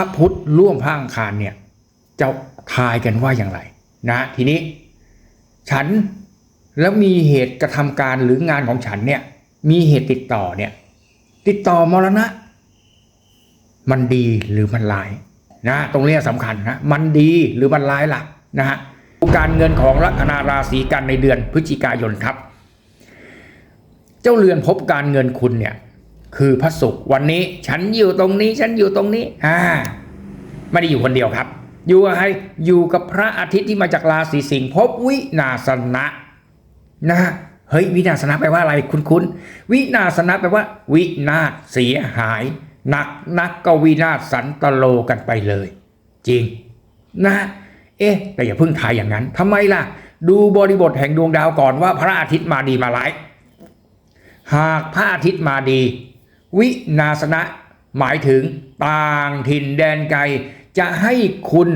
ระพุธร่วมพระอังคารเนี่ยจะทายกันว่าอย่างไรนะทีนี้ ฉันแล้วมีเหตุกระทำการหรืองานของฉันเนี่ยมีเหตุติดต่อเนี่ยติดต่อมรณะ มันดีหรือมันร้ายนะตรงเนี้ยสำคัญนะมันดีหรือมันร้ายล่ะนะฮะการเงินของลัคนาราศีกันในเดือนพฤศจิกายนครับ เจ้าเรือนพบการเงินคุณเนี่ย คือพระศุกร์วันนี้ฉันอยู่ตรงนี้ฉันอยู่ตรงนี้อ่าไม่ได้อยู่คนเดียวครับ อยู่กับใครอยู่กับพระอาทิตย์ที่มาจากราศีสิงห์พบวินาสนะนะเฮ้ยวินาศนะแปลว่าอะไรคุณคุณวินาศนะแปลว่า วินาศเสียหายหนักนักก็วินาศสันตโลกันไปเลย จริงนะฮะเอ๊ะ แต่อย่าเพิ่งทายอย่างนั้นทำไมล่ะ ดูบริบทแห่งดวงดาวก่อนว่าพระอาทิตย์มาดีมาร้าย หากพระอาทิตย์มาดี วินาสนะ หมายถึงต่างถิ่นแดนไกล จะให้คุณ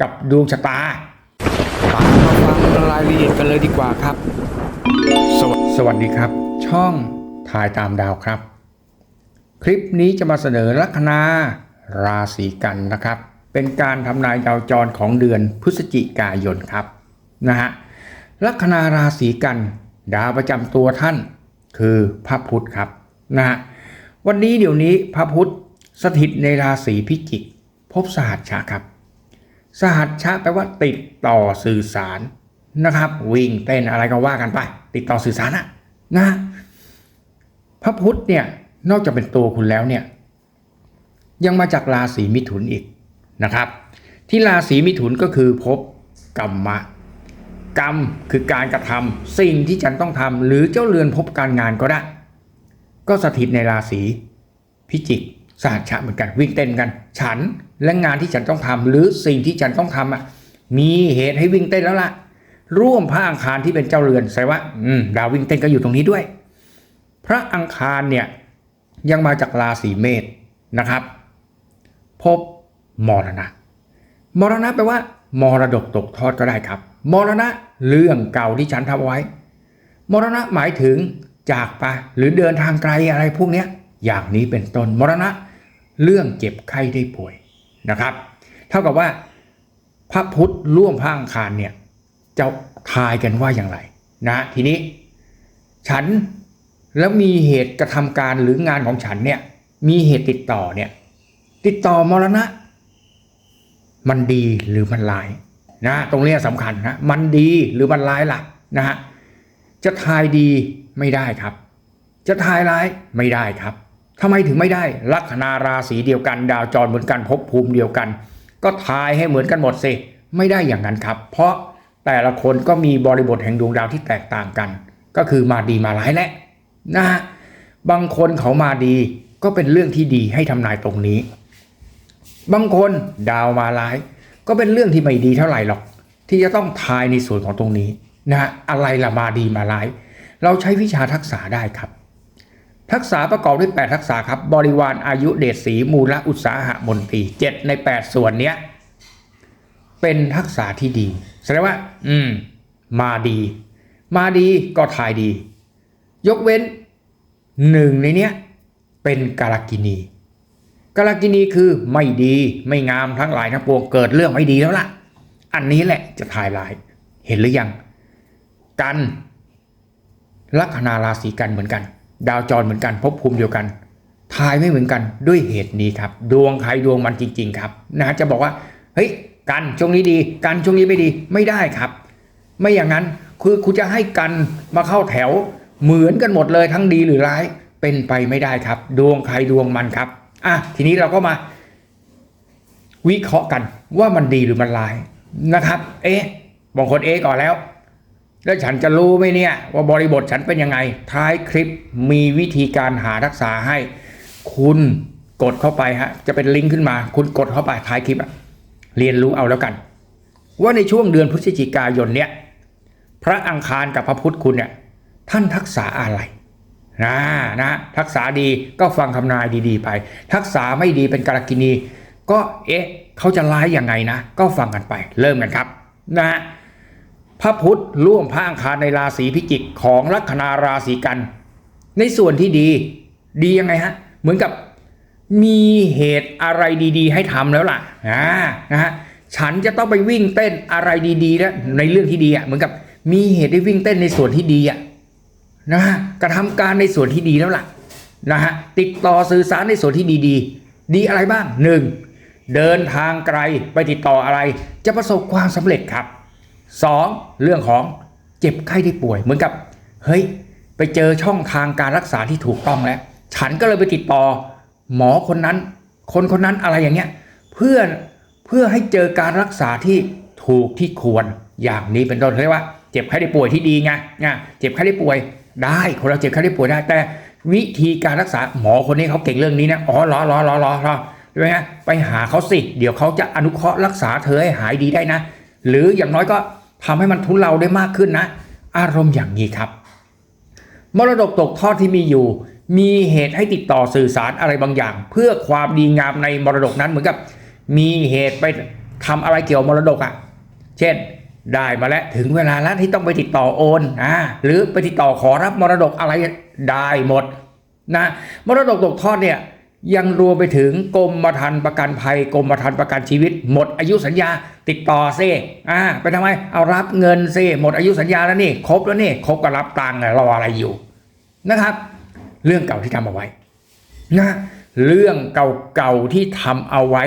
กับดวงชะตาตามมาฟังรายละเอียดกันเลยดีกว่าครับ สวสวัสดีครับ ช่องทายตามดาวครับ คลิปนี้จะมาเสนอลัคนาราศีกันนะครับ เป็นการทำนายดาวจรของเดือนพฤศจิกายนครับนะฮะลัคนาราศีกัน ดาวประจำตัวท่านคือพระพุธครับนะฮะ วันนี้เดี๋ยวนี้พระพุธสถิตในราศีพิจิก พบสหัชชะครับ สหัชชะแปลว่าติดต่อสื่อสารนะครับ วิ่งเต้นอะไรก็ว่ากันไป ติดต่อสื่อสารนะนะพระพุธเนี่ยนอกจากเป็นตัวคุณแล้วเนี่ยยังมาจากราศีมิถุนอีกนะครับ ที่ราศีมิถุนก็คือพบกรรมะกรรมคือการกระทำสิ่งที่ฉันต้องทำหรือเจ้าเรือนพบการงานก็ได้ ก็สถิตในราศีพิจิกสหัชะเหมือนกันวิ่งเต้นกัน ฉันและงานที่ฉันต้องทำหรือสิ่งที่ฉันต้องทำอะมีเหตุให้วิ่งเต้นแล้วล่ะ ร่วมพระอังคารที่เป็นเจ้าเรือนแสดงว่าอืมดาววิ่งเต้นก็อยู่ตรงนี้ด้วย พระอังคารเนี่ยยังมาจากราศีเมษนะครับ พบมรณะ มรณะแปลว่ามรดกตกทอดก็ได้ครับ มรณะเรื่องเก่าที่ฉันทำไว้ มรณะหมายถึง จากไปหรือเดินทางไกลอะไรพวกนี้อย่างนี้เป็นต้นมรณะ เรื่องเจ็บไข้ได้ป่วยนะครับ เท่ากับว่าพระพุธร่วมพระอังคารเนี่ยจะทายกันว่าอย่างไรนะทีนี้ ฉันแล้วมีเหตุกระทำการหรืองานของฉันเนี่ยมีเหตุติดต่อเนี่ยติดต่อมรณะ มันดีหรือมันร้ายนะตรงเนี้ยสำคัญนะมันดีหรือมันร้ายล่ะนะฮะจะทายดี ไม่ได้ครับ จะทายร้ายไม่ได้ครับทำไมถึงไม่ได้ลัคนาราศีเดียวกัน ดาวจรเหมือนกันภพภูมิเดียวกัน ก็ทายให้เหมือนกันหมดสิไม่ได้อย่างนั้นครับ เพราะแต่ละคนก็มีบริบทแห่งดวงดาวที่แตกต่างกัน ก็คือมาดีมาร้ายแหละนะฮะบางคนเขามาดีก็เป็นเรื่องที่ดีให้ทำนายตรงนี้ บางคนดาวมาร้าย ก็เป็นเรื่องที่ไม่ดีเท่าไหร่หรอก ที่จะต้องทายในส่วนของตรงนี้นะฮะอะไรละมาดีมาร้าย เราใช้วิชาทักษะได้ครับ ทักษะประกอบด้วย 8 ทักษะครับ บริวารอายุเดชสีมูลอุตสาหะมนตรี7ใน 8 ส่วนเนี้ยเป็นทักษะที่ดีแสดงว่า อืม มาดี มาดีก็ทายดี ยกเว้นหนึ่งในเนี้ยเป็นกาลกินีกาลกินีคือไม่ดีไม่งามทั้งหลายทั้งปวงเกิดเรื่องไม่ดีแล้วล่ะ อันนี้แหละจะทายลาย เห็นหรือยัง กัน ลัคนาราศีกันเหมือนกัน ดาวจรเหมือนกันภพภูมิเดียวกัน ทายไม่เหมือนกันด้วยเหตุนี้ครับ ดวงใครดวงมันจริง ๆ ครับนะจะบอกว่าเฮ้ยกันช่วงนี้ดี กันช่วงนี้ไม่ดีไม่ได้ครับ ไม่อย่างนั้นคือคุณจะให้กันมาเข้าแถว เหมือนกันหมดเลยทั้งดีหรือร้ายเป็นไปไม่ได้ครับ ดวงใครดวงมันครับอะทีนี้เราก็มา วิเคราะห์กันว่ามันดีหรือมันร้ายนะครับ เอ๊ะบางคนเอ๊ะก่อนแล้ว แล้วฉันจะรู้ไหมเนี่ย ว่าบริบทฉันเป็นยังไง ท้ายคลิปมีวิธีการหาทักษะให้ คุณกดเข้าไปฮะ จะเป็นลิงก์ขึ้นมา คุณกดเข้าไปท้ายคลิปอะเรียนรู้เอาแล้วกัน ว่าในช่วงเดือนพฤศจิกายนเนี่ยพระอังคารกับพระพุธคุณเนี่ยท่านทักษะอะไรนะนะทักษะดีก็ฟังคำนายดีๆไป ทักษะไม่ดีเป็นกาลกินี ก็เอ๊ะเขาจะร้ายยังไงนะ ก็ฟังกันไป เริ่มกันครับ นะฮะ พระพุธร่วมพระอังคารในราศีพิจิกของลัคนาราศีกัน ในส่วนที่ดี ดียังไงฮะ เหมือนกับมีเหตุอะไรดีๆ ให้ทำแล้วล่ะอ่านะฮะฉันจะต้องไปวิ่งเต้นอะไรดีๆแล้วในเรื่องที่ดีอะเหมือนกับมีเหตุได้วิ่งเต้นในส่วนที่ดีอะนะฮะกระทำการในส่วนที่ดีแล้วล่ะนะฮะติดต่อสื่อสารในส่วนที่ดีๆดีอะไรบ้างหนึ่งเดินทางไกลไปติดต่ออะไร จะประสบความสำเร็จครับ สองเรื่องของเจ็บไข้ได้ป่วย เหมือนกับเฮ้ยไปเจอช่องทางการรักษาที่ถูกต้องแล้ว ฉันก็เลยไปติดต่อ หมอคนนั้น คนคนนั้นอะไรอย่างเงี้ยเพื่อเพื่อให้เจอการรักษาที่ถูกที่ควรอย่างนี้เป็นต้นเรียกว่าเจ็บไข้ได้ป่วยที่ดีไงนะเจ็บไข้ได้ป่วยได้คนเราเจ็บไข้ได้ป่วยได้ แต่วิธีการรักษาหมอคนนี้เขาเก่งเรื่องนี้นะอ๋อหรอหรอหรอหรอรอใช่ไหมฮะไปหาเขาสิ เดี๋ยวเขาจะอนุเคราะห์รักษาเธอให้หายดีได้นะ หรืออย่างน้อยก็ ทำให้มันทุเลาได้มากขึ้นนะ อารมณ์อย่างนี้ครับ มรดกตกทอดที่มีอยู่ มีเหตุให้ติดต่อสื่อสารอะไรบางอย่าง เพื่อความดีงามในมรดกนั้นเหมือนกับ มีเหตุไปทำอะไรเกี่ยวกับมรดกอะ่ะ เช่นได้มาแล้วถึงเวลาแล้วที่ต้องไปติดต่อโอนอ่าหรือไปติดต่อขอรับมรดกอะไรได้หมดนะมรดกตกทอดเนี่ย ยังรวมไปถึงกรมธรรม์ประกันภัยกรมธรรม์ประกันชีวิต หมดอายุสัญญา ติดต่อเซ่อ่าไปทำไมเอารับเงินเซ่หมดอายุสัญญาแล้วนี่ครบแล้วนี่ครบก็รับตังค์รออะไรอยู่นะครับ เรื่องเก่าที่ทำเอาไว้นะเรื่องเก่าๆที่ทำเอาไว้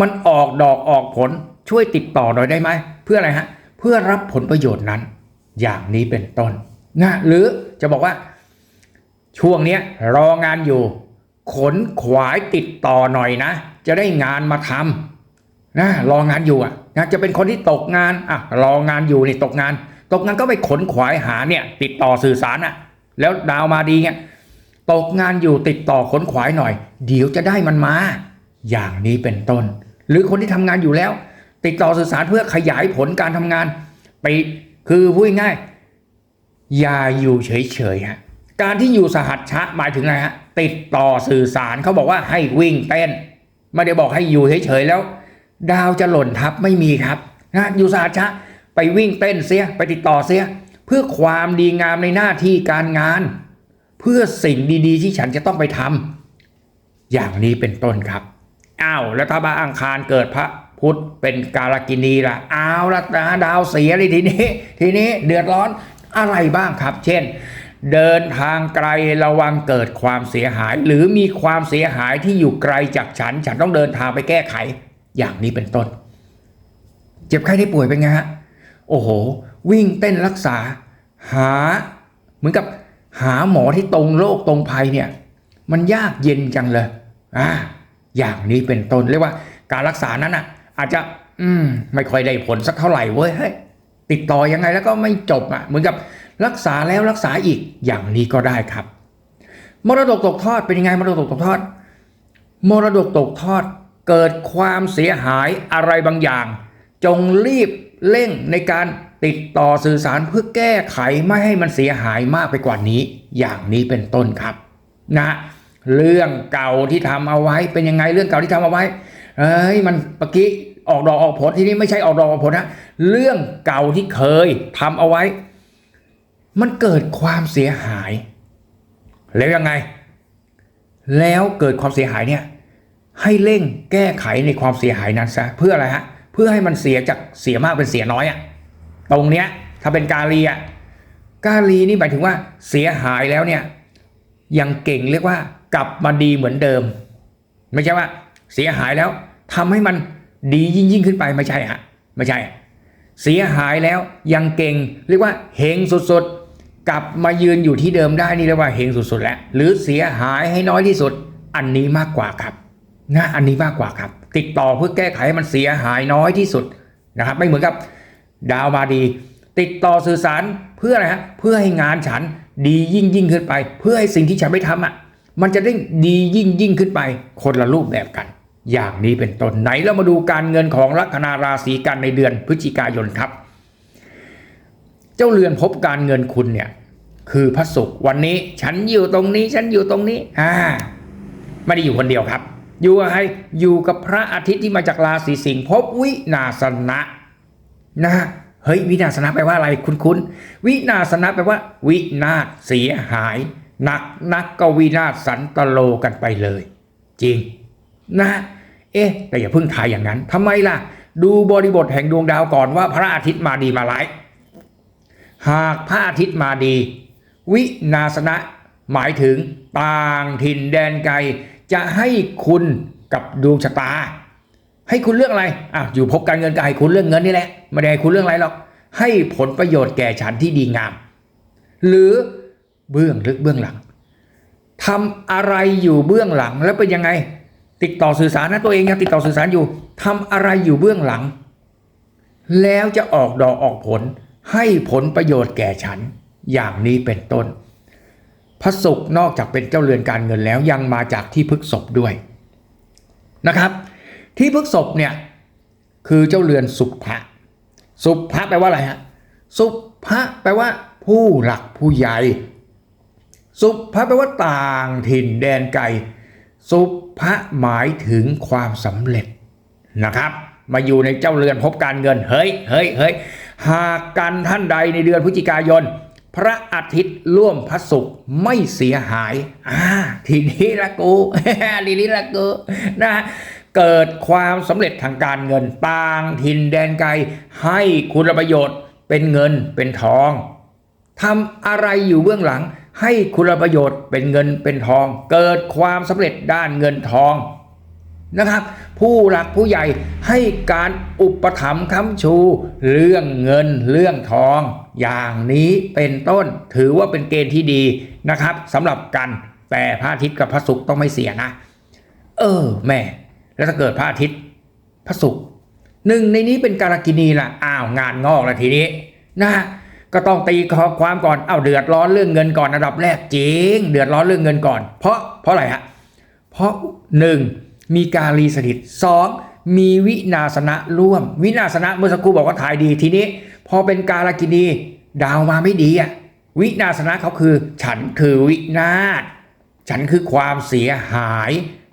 มันออกดอกออกผลช่วยติดต่อหน่อยได้ไหมเพื่ออะไรฮะเพื่อรับผลประโยชน์นั้น อย่างนี้เป็นต้นนะหรือจะบอกว่า ช่วงเนี้ยรองานอยู่ ขนขวายติดต่อหน่อยนะ จะได้งานมาทำนะรองานอยู่อะนะจะเป็นคนที่ตกงานอะรองานอยู่นี่ตกงาน ตกงานก็ไปขนขวายหาเนี่ยติดต่อสื่อสารอะ แล้วดาวมาดีเงี้ยตกงานอยู่ติดต่อขนขวายหน่อย เดี๋ยวจะได้มันมา อย่างนี้เป็นต้น หรือคนที่ทำงานอยู่แล้ว ติดต่อสื่อสารเพื่อขยายผลการทำงาน ไปคือพูดง่ายอย่าอยู่เฉยๆฮะ การที่อยู่สหัชชะหมายถึงอะไรฮะติดต่อสื่อสารเขาบอกว่าให้วิ่งเต้น ไม่ได้บอกให้อยู่เฉยๆแล้ว ดาวจะหล่นทับไม่มีครับนะอยู่สหัชชะไปวิ่งเต้นเสียไปติดต่อเสีย เพื่อความดีงามในหน้าที่การงาน เพื่อสิ่งดีๆ ที่ฉันจะต้องไปทำอย่างนี้เป็นต้นครับอ้าวแล้วถ้าบาอังคารเกิดพระพุธเป็นกาลกินีล่ะอ้าวละดาวเสียเลยทีนี้ ทีนี้เดือดร้อนอะไรบ้างครับ เช่น เดินทางไกลระวังเกิดความเสียหาย หรือมีความเสียหายที่อยู่ไกลจากฉัน ฉันต้องเดินทางไปแก้ไข อย่างนี้เป็นต้น เจ็บไข้ได้ป่วยเป็นไงฮะโอ้โห วิ่งเต้นรักษา หา เหมือนกับหาหมอที่ตรงโรคตรงภัยเนี่ย มันยากเย็นจังเลยอ่าอย่างนี้เป็นต้นเรียกว่าการรักษานั้นอะ อาจจะ อืม ไม่ค่อยได้ผลสักเท่าไหร่เว้ยเฮ้ติดต่อยังไงแล้วก็ไม่จบอะเหมือนกับ รักษาแล้วรักษาอีกอย่างนี้ก็ได้ครับ มรดกตกทอดเป็นยังไงมรดกตกทอด มรดกตกทอดเกิดความเสียหายอะไรบางอย่าง จงรีบเร่งในการติดต่อสื่อสารเพื่อแก้ไขไม่ให้มันเสียหายมากไปกว่านี้ อย่างนี้เป็นต้นครับนะเรื่องเก่าที่ทำเอาไว้เป็นยังไงเรื่องเก่าที่ทำเอาไว้เอ้ยมันเมื่อกี้ออกดอกออกผลที่นี่ไม่ใช่ออกดอกออกผลนะเรื่องเก่าที่เคยทำเอาไว้ มันเกิดความเสียหาย แล้วยังไง แล้วเกิดความเสียหายเนี่ยให้เร่งแก้ไขในความเสียหายนั้นซะเพื่ออะไรฮะเพื่อให้มันเสียจากเสียมากเป็นเสียน้อยอะตรงเนี้ยถ้าเป็นกาลีอะกาลีนี่หมายถึงว่าเสียหายแล้วเนี่ยยังเก่งเรียกว่ากลับมาดีเหมือนเดิม ไม่ใช่ว่า เสียหายแล้วทำให้มันดียิ่งยิ่งขึ้นไปไม่ใช่ฮะไม่ใช่ เสียหายแล้วยังเก่ง เรียกว่าเฮงสุดๆ กลับมายืนอยู่ที่เดิมได้นี่เรียกว่าเฮงสุดๆแล้วหรือเสียหายให้น้อยที่สุด อันนี้มากกว่าครับนะอันนี้มากกว่าครับ ติดต่อเพื่อแก้ไขให้มันเสียหายน้อยที่สุดนะครับ ไม่เหมือนกับดาวมาดี ติดต่อสื่อสารเพื่ออะไรฮะเพื่อให้งานฉันดียิ่งยิ่งขึ้นไป เพื่อให้สิ่งที่ฉันไม่ทำอะมันจะได้ดียิ่งยิ่งขึ้นไป คนละรูปแบบกัน อย่างนี้เป็นต้นไหนเรามาดูการเงินของลัคนาราศีกันในเดือนพฤศจิกายนครับ จ้าเรือนพบการเงินคุณเนี่ย คือพระศุกร์วันนี้ ฉันอยู่ตรงนี้ ฉันอยู่ตรงนี้ อ่า ไม่ได้อยู่คนเดียวครับ อยู่กับใครอยู่กับพระอาทิตย์ที่มาจากราศีสิงห์พบวินาสนะ นะเฮ้ยวินาศนะแปลว่าอะไรคุณคุณวินาศนะแปลว่า วินาศเสียหายหนักนักก็วินาศสันตโลกันไปเลย จริง นะ เอ๊ะ แต่อย่าเพิ่งทายอย่างนั้นทำไมล่ะ ดูบริบทแห่งดวงดาวก่อนว่าพระอาทิตย์มาดีมาร้าย หากพระอาทิตย์มาดี วินาสนะหมายถึงต่างถิ่นแดนไกล จะให้คุณกับดวงชะตา ให้คุณเรื่องอะไรอะอยู่พบการเงินก็ให้คุณเรื่องเงินนี่แหละไม่ได้ให้คุณเรื่องอะไรหรอกให้ผลประโยชน์แก่ฉันที่ดีงาม หรือเบื้องลึกเบื้องหลังทำอะไรอยู่เบื้องหลังแล้วเป็นยังไง ติดต่อสื่อสารนะตัวเองยังติดต่อสื่อสารอยู่ทำอะไรอยู่เบื้องหลัง แล้วจะออกดอกออกผล ให้ผลประโยชน์แก่ฉันอย่างนี้เป็นต้น พระศุกร์นอกจากเป็นเจ้าเรือนการเงินแล้วยังมาจากที่พฤกษบด้วยนะครับ ที่พฤกษบเนี่ยคือเจ้าเรือนสุภะสุภะแปลว่าอะไรฮะสุภะแปลว่า ผู้หลักผู้ใหญ่ สุภะแปลว่าต่างถิ่นแดนไกลสุภะหมายถึงความสำเร็จนะครับ มาอยู่ในเจ้าเรือนพบการเงิน เฮ้ยเฮ้ยเฮ้ย หากกันท่านใดในเดือนพฤศจิกายน พระอาทิตย์ร่วมพระศุกร์ไม่เสียหายอ่าทีนี้ละกูทีนี้ละกูนะเกิดความสำเร็จทางการเงินต่างถิ่นแดนไกล ให้คุณประโยชน์เป็นเงินเป็นทองทำอะไรอยู่เบื้องหลัง ให้คุณประโยชน์เป็นเงินเป็นทอง เกิดความสำเร็จด้านเงินทอง นะครับ ผู้หลักผู้ใหญ่ให้การอุปถัมภ์ค้ำชู เรื่องเงินเรื่องทอง อย่างนี้เป็นต้นถือว่าเป็นเกณฑ์ที่ดีนะครับสำหรับกันแต่พระอาทิตย์กับพระศุกร์ต้องไม่เสียนะ เออแม่ แล้วถ้าเกิดพระอาทิตย์พระศุกร์หนึ่งในนี้เป็นการกินีล่ะอ้าวงานงอกแล้วทีนี้นะก็ต้องตีขอความก่อนเอาเดือดร้อนเรื่องเงินก่อนอันดับแรกจริง เดือดร้อนเรื่องเงินก่อน เพราะเพราะอะไรฮะเพราะหนึ่ง มีการรีสถิตสองมีวินาสนะร่วม วินาสนะเมื่อสักครู่บอกว่าถ่ายดีทีนี้ พอเป็นการกินีดาวมาไม่ดีอะวินาสนะเขาคือ ฉันคือวินาศฉันคือความเสียหาย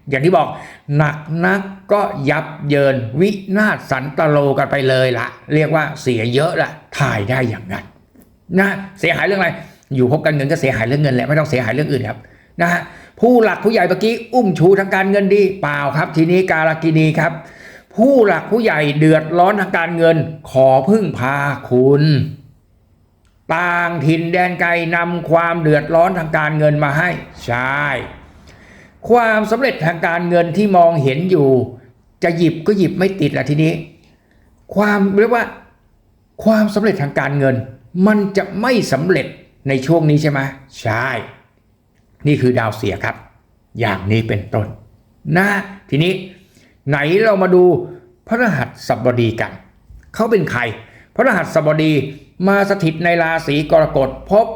อย่างที่บอกหนักนักก็ยับเยินวินาศสันตโลกันไปเลยละเรียกว่าเสียเยอะละถ่ายได้อย่างนั้นนะเสียหายเรื่องอะไร อยู่พบกันเงินก็เสียหายเรื่องเงินแหละไม่ต้องเสียหายเรื่องอื่นครับนะฮะ ผู้หลักผู้ใหญ่เมื่อกี้อุ้มชูทางการเงินดีเปล่าครับ ทีนี้การากินีครับ ผู้หลักผู้ใหญ่เดือดร้อนทางการเงิน ขอพึ่งพาคุณต่างถิ่นแดนไกลนำความเดือดร้อนทางการเงินมาให้ ใช่ ความสำเร็จทางการเงินที่มองเห็นอยู่ จะหยิบก็หยิบไม่ติดละทีนี้ ความเรียกว่า ความสำเร็จทางการเงิน มันจะไม่สำเร็จในช่วงนี้ใช่ไหมใช่ นี่คือดาวเสียครับ อย่างนี้เป็นต้นนะทีนี้ไหนเรามาดูพระรหัสสบดีกัน เขาเป็นใคร พระรหัสสบดีมาสถิตในราศีกรกฎพบ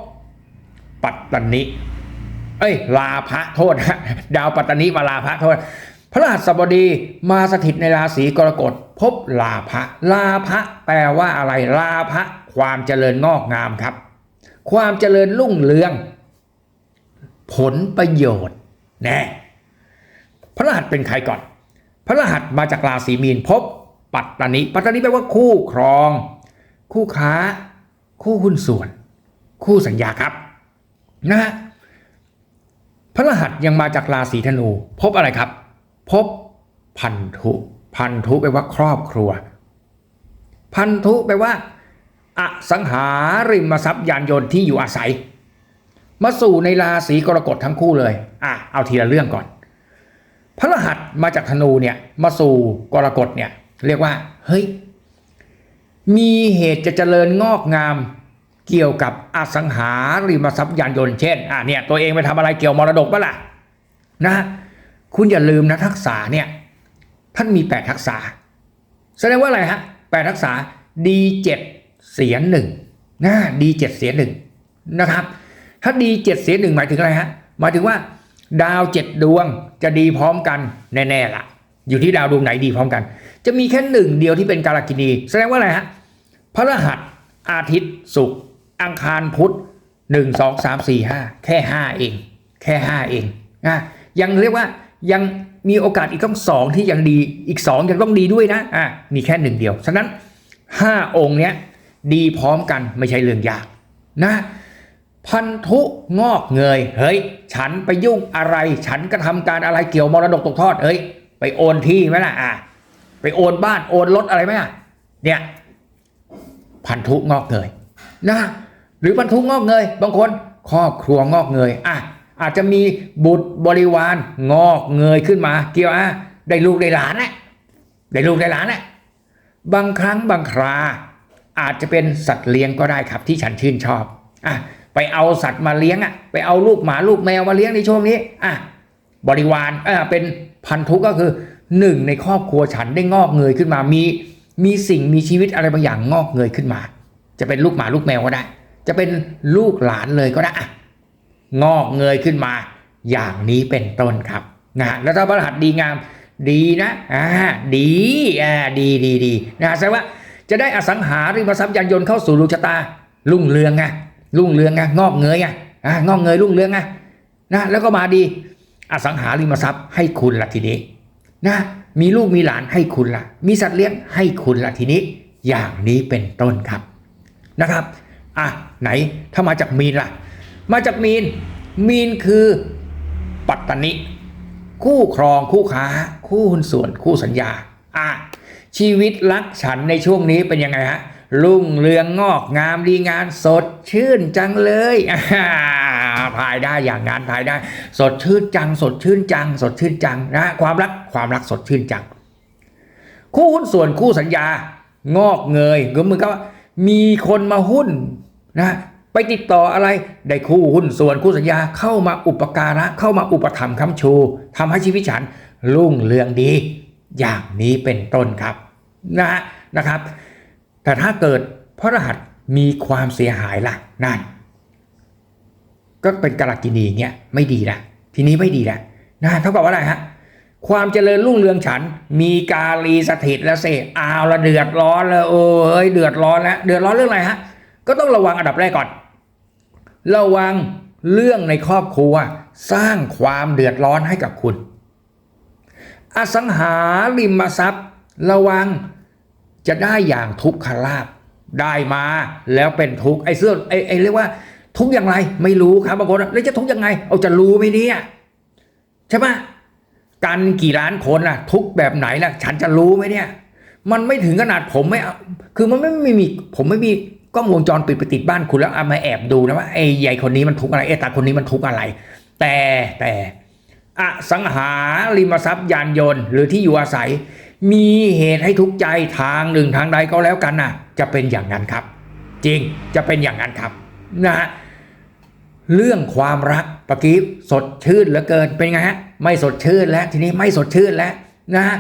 ปัตตนิเอ้ยลาพะโทษฮะดาวปัตตนิมาลาพะโทษ พระรหัสบดีมาสถิตในราศีกรกฎพบลาภะลาภะแปลว่าอะไรลาภะความเจริญงอกงามครับ ความเจริญรุ่งเรือง ผลประโยชน์แน่พระรหัสเป็นใครก่อน พระรหัสมาจากราศีมีนพบปัตตนิปัตตนิแปลว่าคู่ครอง คู่ค้า คู่หุ้นส่วน คู่สัญญาครับนะฮะพระรหัสยังมาจากราศีธนู พบอะไรครับ พบพันธุพันธุแปลว่าครอบครัว พันธุแปลว่าอสังหาริมทรัพย์ยานยนต์ที่อยู่อาศัย มาสู่ในราศีกรกฎทั้งคู่เลย อะ เอาทีละเรื่องก่อน พระรหัสมาจากธนูเนี่ย มาสู่กรกฎเนี่ย เรียกว่า เฮ้ย มีเหตุจะเจริญงอกงามเกี่ยวกับอสังหาริมทรัพย์ยานยนต์เช่น อะเนี่ย ตัวเองไปทำอะไรเกี่ยวมรดกปะล่ะ นะ คุณอย่าลืมนะทักษะเนี่ย ท่านมีแปดทักษะ แสดงว่าอะไรฮะแปดทักษะดีเจ็ดเสียหนึ่งนะดีเจ็ดเสียหนึ่งนะครับ ถ้าดีเจ็ดเสียหนึ่งหมายถึงอะไรฮะหมายถึงว่า ดาวเจ็ดดวงจะดีพร้อมกันแน่ๆล่ะ อยู่ที่ดาวดวงไหนดีพร้อมกัน จะมีแค่หนึ่งเดียวที่เป็นการกินี แสดงว่าอะไรฮะพระรหัสอาทิตย์ศุกร์อังคารพุธหนึ่งสองสามสี่ห้าแค่ห้าเอง แค่ห้าเองนะยังเรียกว่ายังมีโอกาสอีกต้องสองที่ยังดีอีกสองยังต้องดีด้วยนะอะมีแค่หนึ่งเดียว ฉะนั้นห้าองค์เนี้ยดีพร้อมกันไม่ใช่เรื่องยากนะ พันธุงอกเงย เฮ้ย ฉันไปยุ่งอะไร ฉันก็ทำการอะไรเกี่ยวมรดกตกทอด เฮ้ย ไปโอนที่ไหมล่ะ อะ ไปโอนบ้านโอนรถอะไรไหมอะ เนี่ย พันธุงอกเงยนะ หรือพันธุงอกเงย บางคนครอบครัวงอกเงย อะ อาจจะมีบุตรบริวารงอกเงยขึ้นมา เกี่ยวอะ ได้ลูกได้หลานนะได้ลูกได้หลานนะบางครั้งบางครา อาจจะเป็นสัตว์เลี้ยงก็ได้ครับที่ฉันชื่นชอบ อะ ไปเอาสัตว์มาเลี้ยงอะไปเอาลูกหมาลูกแมวมาเลี้ยงในช่วงนี้อะบริวารเออเป็นพันธุก็คือหนึ่งในครอบครัวฉันได้งอกเงยขึ้นมามีมีสิ่งมีชีวิตอะไรบางอย่างงอกเงยขึ้นมา จะเป็นลูกหมาลูกแมวก็ได้ จะเป็นลูกหลานเลยก็ได้อะงอกเงยขึ้นมา อย่างนี้เป็นต้นครับนะแล้วถ้าพระรหัสดีงามดีนะอ่าดีอ่าดีดีดีนะแสดงว่าจะได้อสังหาริมทรัพย์ยานยนต์เข้าสู่ดวงชะตารุ่งเรืองไง รุ่งเรืองไงงอกเงยไงอ่างอกเงยรุ่งเรืองไงนะแล้วก็มาดีอสังหาริมทรัพย์ให้คุณละทีนี้นะมีลูกมีหลานให้คุณละมีสัตว์เลี้ยงให้คุณละทีนี้ อย่างนี้เป็นต้นครับนะครับอะไหนถ้ามาจากมีนล่ะ มาจากมีน มีนคือปัตตนิคู่ครองคู่ค้า คู่หุ้นส่วนคู่สัญญาอะชีวิตรักฉันในช่วงนี้เป็นยังไงฮะ รุ่งเรืองงอกงามดีงานสดชื่นจังเลยอ่ายได้อย่างงานพายได้ สดชื่นจัง สดชื่นจัง สดชื่นจังนะความรักความรักสดชื่นจัง คู่หุ้นส่วนคู่สัญญา งอกเงยก็มือกับว่ามีคนมาหุ้นนะไปติดต่ออะไรได้คู่หุ้นส่วนคู่สัญญาเข้ามาอุปการะเข้ามาอุปถัมภ์ค้ำชูทำให้ชีวิตฉันรุ่งเรืองดี อย่างนี้เป็นต้นครับนะนะครับ แต่ถ้าเกิดพระรหัสมีความเสียหายล่ะนั่น ก็เป็นกาลกินีเงี้ยไม่ดีละทีนี้ไม่ดีละนะเท่ากับว่าอะไรฮะความเจริญรุ่งเรืองฉัน มีกาลีสถิตแล้วเสอาวละเดือดร้อนแล้วโอ้ยเดือดร้อนแล้วเดือดร้อนเรื่องอะไรฮะก็ต้องระวังอันดับแรกก่อน ระวังเรื่องในครอบครัวสร้างความเดือดร้อนให้กับคุณ อสังหาริมทรัพย์ ระวัง จะได้อย่างทุกขลาบได้มาแล้วเป็นทุกไอ้เสื้อไอ้ไอ้เรียกว่า ทุกอย่างไรไม่รู้ครับบางคนแล้วจะทุกยังไง เอาจะรู้ไหมเนี่ยใช่ไหมกันกี่ล้านคนน่ะ ทุกแบบไหนล่ะ ฉันจะรู้ไหมเนี่ย มันไม่ถึงขนาดผมไม่เอาคือมันไม่ไม่มี ผมไม่มีกล้องวงจรปิดไปติดบ้านคุณแล้วเอามาแอบดูนะว่าไอ้ใหญ่คนนี้มันทุกอะไรไอ้ตาคนนี้มันทุกอะไร แต่แต่อสังหาริมทรัพย์ยานยนต์ หรือที่อยู่อาศัย มีเหตุให้ทุกข์ใจทางหนึ่งทางใดก็แล้วกันนะจะเป็นอย่างนั้นครับ จริงจะเป็นอย่างนั้นครับนะฮะเรื่องความรักปกี้สดชื่นเหลือเกินเป็นไงฮะไม่สดชื่นแล้วทีนี้ไม่สดชื่นแล้วนะฮะ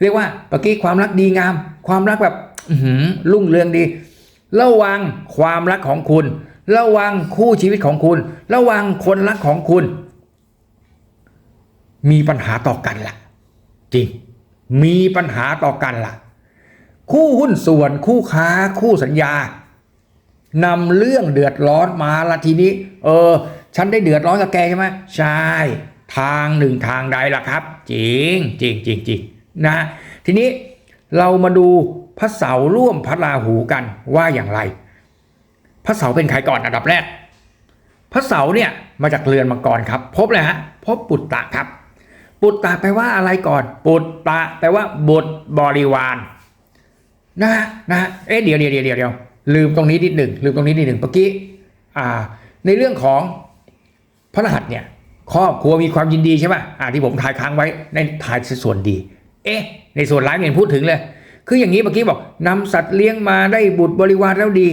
เรียกว่าปกี้ความรักดีงาม ความรักแบบหืมรุ่งเรืองดี ระวังความรักของคุณ ระวังคู่ชีวิตของคุณ ระวังคนรักของคุณ มีปัญหาต่อกันล่ะ จริง มีปัญหาต่อกันล่ะ คู่หุ้นส่วนคู่ค้าคู่สัญญานำเรื่องเดือดร้อนมาละทีนี้ เออ ฉันได้เดือดร้อนกับแกใช่ไหมใช่ ทางหนึ่งทางใดล่ะครับ จริงจริงจริงจริงนะ ทีนี้เรามาดูพระเสาร่วมพระราหูกันว่าอย่างไร พระเสาร์เป็นใครก่อนอันดับแรก พระเสาร์เนี่ยมาจากเรือนมังกรครับ พบเลยฮะพบปุตตะครับ ปุตตะแปลว่าอะไรก่อน ปุตตะแปลว่าบุตรบริวารนะฮะนะฮะเอ๊ะเดี๋ยวเดี๋ยวเดี๋ยวเดี๋ยวลืมตรงนี้นิดหนึ่งลืมตรงนี้นิดหนึ่งเมื่อกี้อ่า ในเรื่องของพระรหัสเนี่ยครอบครัวมีความยินดีใช่ไหมอ่าที่ผมถ่ายค้างไว้ในถ่ายส่วนดี เอ๊ะ ในส่วนร้ายไม่เห็นพูดถึงเลย คืออย่างนี้เมื่อกี้บอกนำสัตว์เลี้ยงมาได้บุตรบริวารแล้วดี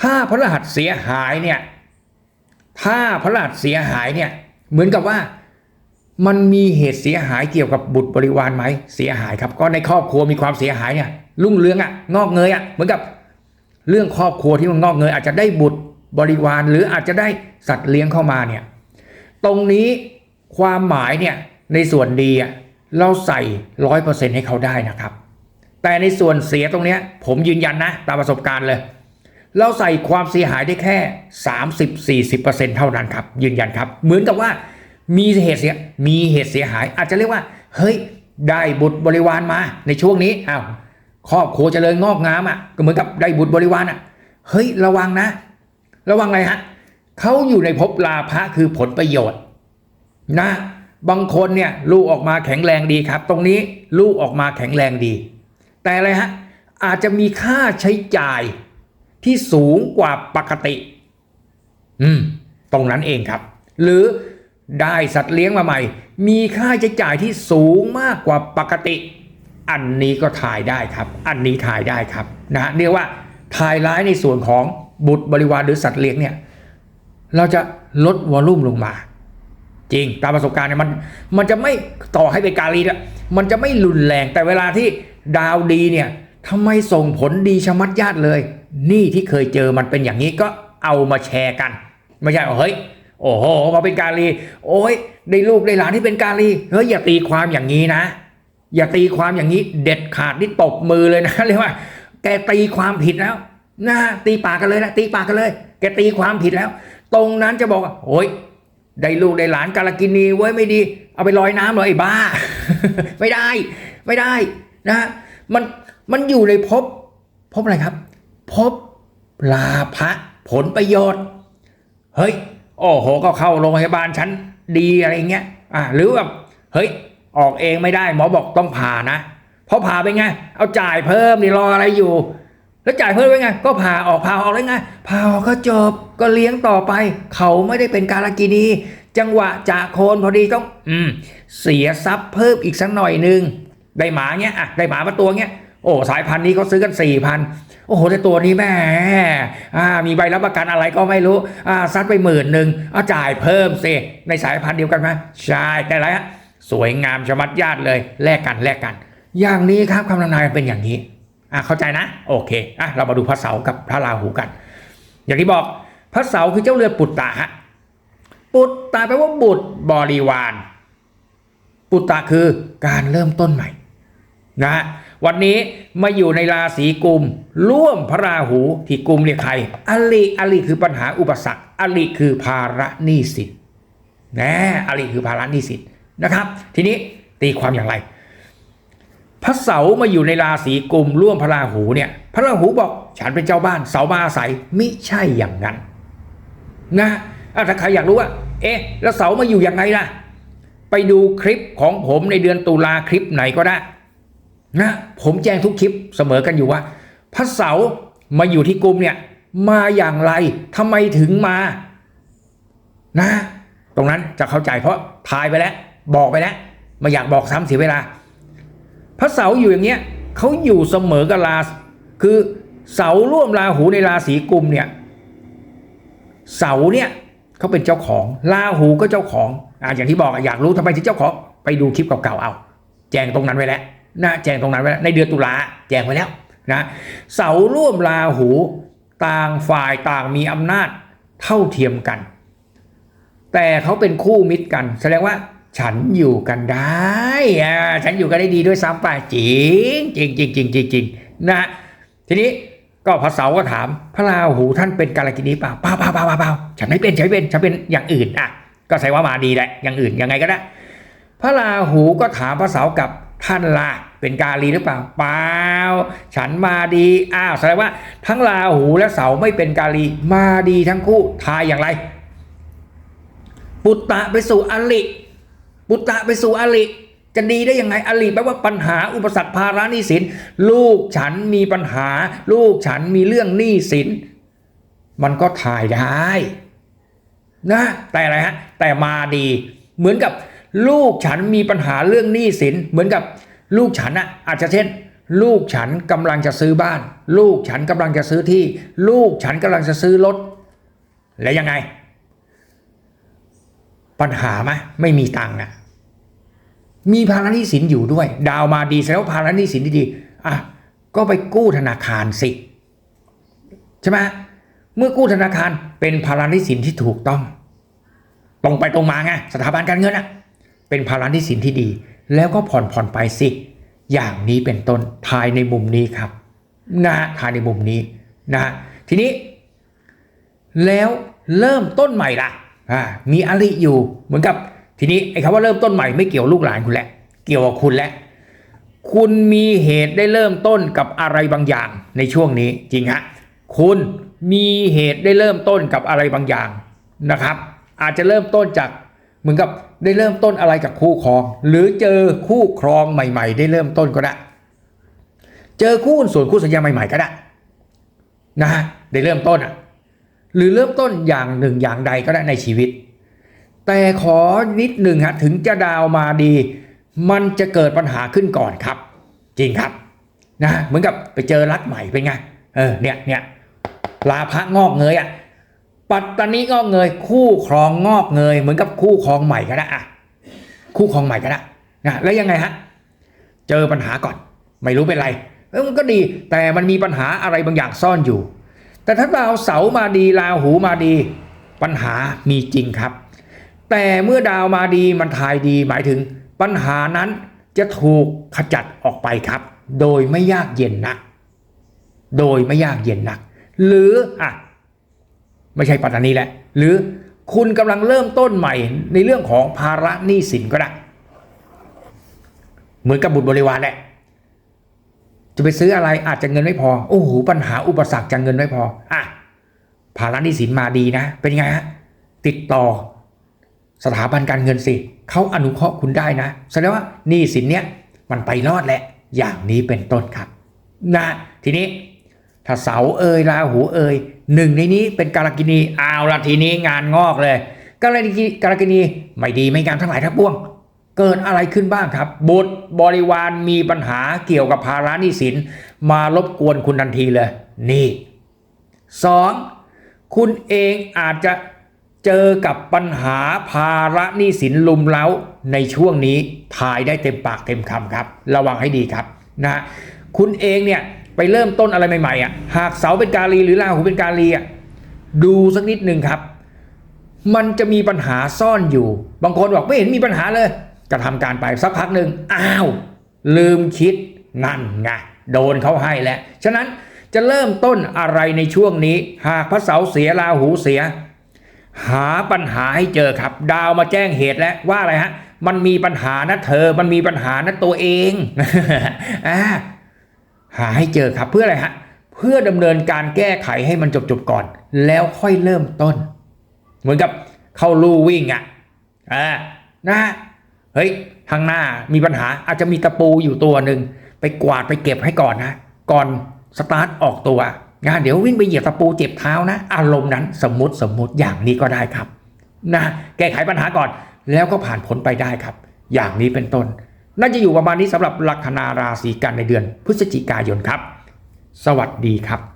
ถ้าพระรหัสเสียหายเนี่ยถ้าพระรหัสเสียหายเนี่ยเหมือนกับว่า มันมีเหตุเสียหายเกี่ยวกับบุตรบริวารไหมเสียหายครับ ก็ในครอบครัวมีความเสียหายเนี่ยรุ่งเรืองอะงอกเงยอะเหมือนกับเรื่องครอบครัวที่มันงอกเงยอาจจะได้บุตรบริวาร หรืออาจจะได้สัตว์เลี้ยงเข้ามาเนี่ยตรงนี้ความหมายเนี่ยในส่วนดีอะเราใส่ร้อยเปอร์เซ็นให้เขาได้นะครับ แต่ในส่วนเสียตรงเนี้ยผมยืนยันนะตามประสบการณ์เลย เราใส่ความเสียหายได้แค่ 30-40%เท่านั้นครับ ยืนยันครับ เหมือนกับว่า มีเหตุเสียมีเหตุเสียหาย อาจจะเรียกว่า เฮ้ย ได้บุตรบริวารมาในช่วงนี้อ้าวครอบครัวเจริญงอกงามอะก็เหมือนกับได้บุตรบริวารอะเฮ้ยระวังนะ ระวังอะไรฮะเขาอยู่ในภพลาภะคือผลประโยชน์ นะ บางคนเนี่ยลูกออกมาแข็งแรงดีครับ ตรงนี้ลูกออกมาแข็งแรงดี แต่อะไรฮะอาจจะมีค่าใช้จ่ายที่สูงกว่าปกติ อืม ตรงนั้นเองครับ หรือ ได้สัตว์เลี้ยงมาใหม่ มีค่าใช้จ่ายที่สูงมากกว่าปกติ อันนี้ก็ถ่ายได้ครับ อันนี้ถ่ายได้ครับนะฮะเรียกว่าถ่ายร้ายในส่วนของบุตรบริวารหรือสัตว์เลี้ยงเนี่ยเราจะลดวอลลุ่มลงมา จริงตามประสบการณ์เนี่ยมันมันจะไม่ต่อให้เป็นการีนี่ยมันจะไม่รุนแรงแต่เวลาที่ดาวดีเนี่ยทำไมส่งผลดีชะมัดญาติเลย นี่ที่เคยเจอมันเป็นอย่างนี้ก็เอามาแชร์กัน ไม่ใช่เฮ้ย โอ้โหมาเป็นการีโอ้ยได้ลูกได้หลานที่เป็นการีเฮ้ยอย่าตีความอย่างนี้นะ อย่าตีความอย่างนี้เด็ดขาดนี่ตบมือเลยนะเรียกว่า แกตีความผิดแล้วนะตีปากกันเลยนะตีปากกันเลย แกตีความผิดแล้ว ตรงนั้นจะบอกว่าโอ้ยได้ลูกได้หลานกาลกินีไว้ยไม่ดี เอาไปลอยน้ำเลยไอ้บ้า ไม่ได้ ไม่ได้นะมันมันอยู่ในภพภพอะไรครับภพลาภะผลประโยชน์ เฮ้ย โอ้โหก็เข้าโรงพยาบาลชั้นดีอะไรเงี้ยอ่าหรือแบบเฮ้ยออกเองไม่ได้หมอบอกต้องผ่านะพราะผ่าไปไง เอาจ่ายเพิ่มนี่รออะไรอยู่ แล้วจ่ายเพิ่มไปไง ก็ผ่าออกผ่าออกได้ไงผ่าออกก็จบก็เลี้ยงต่อไป เขาไม่ได้เป็นการกินี จังหวะจากโคนพอดีต้อง อืม เสียทรัพย์เพิ่มอีกสักหน่อยนึงได้หมาเงี้ยอะได้หมามาตัวเงี้ย โอ้สายพันธุ์นี้เขาซื้อกันสี่พันโอ้โหแต่ตัวนี้แม่มีใบรับประกันอะไรก็ไม่รู้ซัดไปหมื่นหนึ่งเอาจ่ายเพิ่มสิในสายพันธุ์เดียวกันไหมใช่แต่อะไรฮะสวยงามชะมัดญาติเลยแลกกันแลกกัน อย่างนี้ครับคำทำนายเป็นอย่างนี้อะเข้าใจนะ โอเคอะเรามาดูพระเสาร์กับพระราหูกัน อย่างที่บอกพระเสาร์คือเจ้าเรือปุตตะฮะปุตตะแปลว่าบุตรบริวาร ปุตตะคือการเริ่มต้นใหม่นะฮะ วันนี้มาอยู่ในราศีกุม ร่วมพระราหูที่กุมเรียกใครอลิอลิคือปัญหาอุปสรรคอลิคือภาระหนี้สินนะอลิคือภาระหนี้สินนะครับ ทีนี้ตีความอย่างไร พระเสามาอยู่ในราศีกุม ร่วมพระราหูเนี่ย พระราหูบอกฉันเป็นเจ้าบ้านเสามาอาศัยมิใช่อย่างนั้นนะอะถ้าใครอยากรู้ว่า เอ๊ะแล้วเสามาอยู่ยังไงล่ะ ไปดูคลิปของผมในเดือนตุลาคลิปไหนก็ได้ นะผมแจ้งทุกคลิปเสมอกันอยู่ว่าพระเสามาอยู่ที่กลุ่มเนี่ยมาอย่างไรทำไมถึงมานะ ตรงนั้นจะเข้าใจเพราะทายไปแล้ว บอกไปแล้วไมาอยากบอกซ้ำเสียเวลา พระเสาอยู่อย่างเงี้ยเขาอยู่เสมอกับราคือเสาร่วมราหูในราศีกุมเนี่ยเสาเนี่ยเขาเป็นเจ้าของราหูก็เจ้าของอ่าอย่างที่บอกอะอยากรู้ทำไมถึงเจ้าของ ไปดูคลิปเก่าๆเอา แจ้งตรงนั้นไว้แล้ว นะแจ้งตรงนั้นไว้แล้วในเดือนตุลาแจ้งไว้แล้วนะเสาร่วมราหูต่างฝ่ายต่างมีอำนาจเท่าเทียมกัน แต่เขาเป็นคู่มิตรกัน แสดงว่าฉันอยู่กันได้อ่าฉันอยู่กันได้ดีด้วยซ้ำไปจริงจริงจริงจริงจริงจริงนะทีนี้ก็พระเสาก็ถามพระราหูท่านเป็นกาลกินีเปล่าเปล่าเปล่าเปล่าเปล่าฉันไม่เป็นฉันไม่เป็นฉันเป็นอย่างอื่นอะก็ใส่ว่ามาดีแหละอย่างอื่นยังไงก็ได้ พระราหูก็ถามพระเสากับ ท่านล่ะเป็นกาลีหรือเปล่าเปล่าฉันมาดีอ้าวแสดงว่าทั้งราหูและเสาไม่เป็นกาลีมาดีทั้งคู่ทายอย่างไร ปุตตะไปสู่อลิปุตตะไปสู่อลิจะดีได้ยังไงอลิแปลว่าปัญหาอุปสรรคภาระหนี้สิน ลูกฉันมีปัญหา ลูกฉันมีเรื่องหนี้สิน มันก็ถ่ายได้นะแต่อะไรฮะแต่มาดีเหมือนกับ ลูกฉันมีปัญหาเรื่องหนี้สินเหมือนกับลูกฉันอะอาจจะเช่น ลูกฉันกำลังจะซื้อบ้าน ลูกฉันกำลังจะซื้อที่ ลูกฉันกำลังจะซื้อรถแล้วยังไง ปัญหาไหมไม่มีตังค์อะมีภาระหนี้สินอยู่ด้วย ดาวมาดีแสดงว่าภาระหนี้สินดีๆอะก็ไปกู้ธนาคารสิใช่ไหมเมื่อกู้ธนาคารเป็นภาระหนี้สินที่ถูกต้อง ตรงไปตรงมาไงสถาบันการเงินอะ เป็นภาระหนี้สินที่ดี แล้วก็ผ่อนผ่อนไปสิ อย่างนี้เป็นต้นทายในมุมนี้ครับนะฮะทายในมุมนี้นะฮะทีนี้ แล้วเริ่มต้นใหม่ละอ่ามีอริอยู่เหมือนกับทีนี้ไอ้คำว่าเริ่มต้นใหม่ไม่เกี่ยวลูกหลานคุณแหละ เกี่ยวกับคุณแหละคุณมีเหตุได้เริ่มต้นกับอะไรบางอย่างในช่วงนี้จริงฮะคุณมีเหตุได้เริ่มต้นกับอะไรบางอย่างนะครับ อาจจะเริ่มต้นจากเหมือนกับ ได้เริ่มต้นอะไรกับคู่ครอง หรือเจอคู่ครองใหม่ ๆ ได้เริ่มต้นก็ได้ เจอคู่อุนส่วนคู่สัญญาใหม่ ๆ ก็ได้นะฮะได้เริ่มต้นอะหรือเริ่มต้นอย่างหนึ่งอย่างใดก็ได้ในชีวิต แต่ขอนิดหนึ่งฮะถึงจะดาวมาดี มันจะเกิดปัญหาขึ้นก่อนครับ จริงครับนะเหมือนกับไปเจอรักใหม่เป็นไงเออเนี่ยเนี่ยลาพะงอกเงยอะ ปัตตานีงอกเงย คู่ครองงอกเงย เหมือนกับคู่ครองใหม่ก็ได้อะคู่ครองใหม่ก็ได้นะแล้วยังไงฮะเจอปัญหาก่อน ไม่รู้เป็นไรเออมันก็ดีแต่มันมีปัญหาอะไรบางอย่างซ่อนอยู่ แต่ถ้าดาวเสามาดีราหูมาดี ปัญหามีจริงครับ แต่เมื่อดาวมาดีมันทายดีหมายถึง ปัญหานั้นจะถูกขจัดออกไปครับ โดยไม่ยากเย็นนัก โดยไม่ยากเย็นนัก หรืออะ ไม่ใช่ปัตตานีแหละ หรือคุณกำลังเริ่มต้นใหม่ในเรื่องของภาระหนี้สินก็ได้ เหมือนกับบุตรบริวารแหละ จะไปซื้ออะไรอาจจะเงินไม่พอ โอ้โหปัญหาอุปสรรคจะเงินไม่พออะภาระหนี้สินมาดีนะ เป็นไงฮะติดต่อสถาบันการเงินสิเขาอนุเคราะห์คุณได้นะแสดงว่าหนี้สินเนี้ยมันไปรอดแหละ อย่างนี้เป็นต้นครับนะทีนี้ถ้าเสาเอยราหูเอย หนึ่งในนี้เป็นการกินีเอาละทีนี้งานงอกเลยการกินีการกินีไม่ดีไม่งามทั้งหลายทั้งปวง เกิดอะไรขึ้นบ้างครับ บุตรบริวารมีปัญหาเกี่ยวกับภาระหนี้สินมารบกวนคุณทันทีเลย นี่สองคุณเองอาจจะเจอกับปัญหาภาระหนี้สินลุมเล้าในช่วงนี้ทายได้เต็มปากเต็มคำครับ ระวังให้ดีครับนะคุณเองเนี่ย ไปเริ่มต้นอะไรใหม่ๆอะหากเสาเป็นกาลีหรือราหูเป็นกาลีอะดูสักนิดหนึ่งครับ มันจะมีปัญหาซ่อนอยู่ บางคนบอกไม่เห็นมีปัญหาเลยกระทำการไปสักพักหนึ่งอ้าว ลืมคิดนั่นไงโดนเขาให้แล้วฉะนั้นจะเริ่มต้นอะไรในช่วงนี้ หากพระเสาเสียราหูเสีย หาปัญหาให้เจอครับ ดาวมาแจ้งเหตุแล้วว่าอะไรฮะ มันมีปัญหานะเธอ มันมีปัญหานะตัวเองอ่า หาให้เจอครับเพื่ออะไรฮะเพื่อดำเนินการแก้ไขให้มันจบๆก่อน แล้วค่อยเริ่มต้น เหมือนกับเข้าลู่วิ่งอะอ่านะเฮ้ยทางหน้ามีปัญหาอาจจะมีตะปูอยู่ตัวหนึ่งไปกวาดไปเก็บให้ก่อนนะก่อนสตาร์ทออกตัวงานเดี๋ยววิ่งไปเหยียบตะปูเจ็บเท้านะ อารมณ์นั้นสมมติสมมติอย่างนี้ก็ได้ครับนะแก้ไขปัญหาก่อนแล้วก็ผ่านพ้นไปได้ครับ อย่างนี้เป็นต้น น่าจะอยู่ประมาณนี้สำหรับลัคนาราศีกันในเดือนพฤศจิกายนครับ สวัสดีครับ